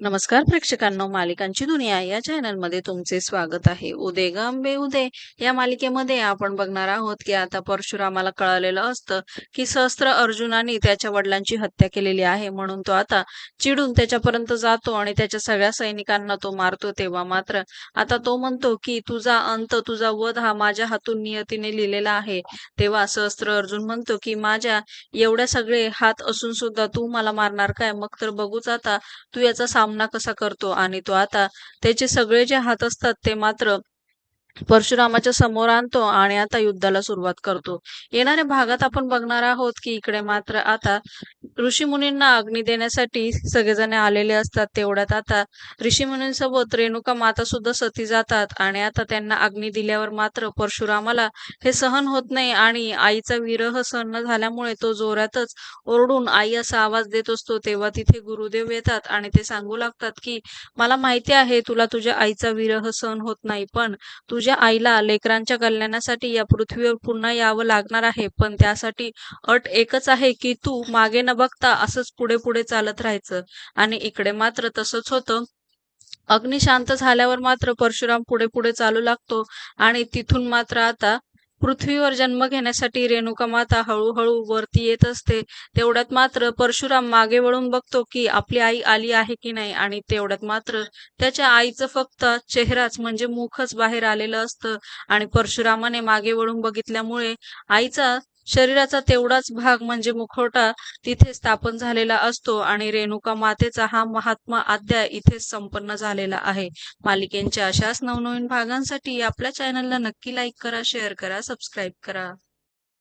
नमस्कार प्रेक्षकांनो मालिकांची दुनिया या चॅनलमध्ये तुमचे स्वागत आहे. उदे गंबे उदे या मालिकेमध्ये आपण बघणार आहोत की आता परशुरामाला कळालेलं असतं की सहस्त्र अर्जुनाने त्याच्या वडिलांची हत्या केलेली आहे. म्हणून तो आता चिडून त्याच्यापर्यंत जातो आणि त्याच्या सगळ्या सैनिकांना तो मारतो तेव्हा मात्र आता तो म्हणतो की तुझा अंत तुझा वध हा माझ्या हातून नियतीने लिहिलेला आहे. तेव्हा सहस्त्र अर्जुन म्हणतो की माझ्या एवढ्या सगळे हात असून सुद्धा तू मला मारणार काय? मग तर बघूच आता तू याचा सामना कसा करतो? आणि तो आता त्याचे सगळे जे हात असतात ते मात्र परशुरामाच्या समोर आणतो आणि आता युद्धाला सुरुवात करतो. येणाऱ्या भागात आपण बघणार आहोत की इकडे मात्र आता ऋषी मुनींना अग्नी देण्यासाठी सगळेजण आलेले असतात तेवढ्यात आता ऋषी मुनींसोबत रेणुका माता सुद्धा सती जातात आणि आता त्यांना अग्नी दिल्यावर मात्र परशुरामाला हे सहन होत नाही आणि आईचा विरह सहन न झाल्यामुळे तो जोरातच ओरडून आई असा आवाज देत असतो. तेव्हा तिथे गुरुदेव येतात आणि ते सांगू लागतात की मला माहिती आहे तुला तुझ्या आईचा विरह सहन होत नाही पण तुझ्या आईला लेकरांच्या कल्याणासाठी या पृथ्वीवर पुन्हा यावं लागणार आहे. पण त्यासाठी अट एकच आहे की तू मागे न बघता असंच पुढे पुढे चालत राहायचं. आणि इकडे मात्र तसंच होतं. अग्नी शांत झाल्यावर मात्र परशुराम पुढे पुढे चालू लागतो. आणि तिथून मात्र आता पृथ्वीवर जन्म घेण्यासाठी रेणुका माता हळूहळू वरती येत असते. तेवढ्यात मात्र परशुराम मागे वळून बघतो की आपली आई आली आहे की नाही. आणि तेवढ्यात मात्र त्याच्या आईचं फक्त चेहराच म्हणजे मुखच बाहेर आलेलं असतं. आणि परशुरामाने मागे वळून बघितल्यामुळे आईचा शरीराचा तेवढाच भाग म्हणजे मुखवटा तिथे स्थापन झालेला असतो आणि रेणुका मातेचा हा महात्मा अध्याय इथेच संपन्न झालेला आहे. मालिकेंच्या अशाच नवनवीन भागांसाठी आपल्या चॅनलला नक्की लाईक करा शेअर करा सबस्क्राईब करा.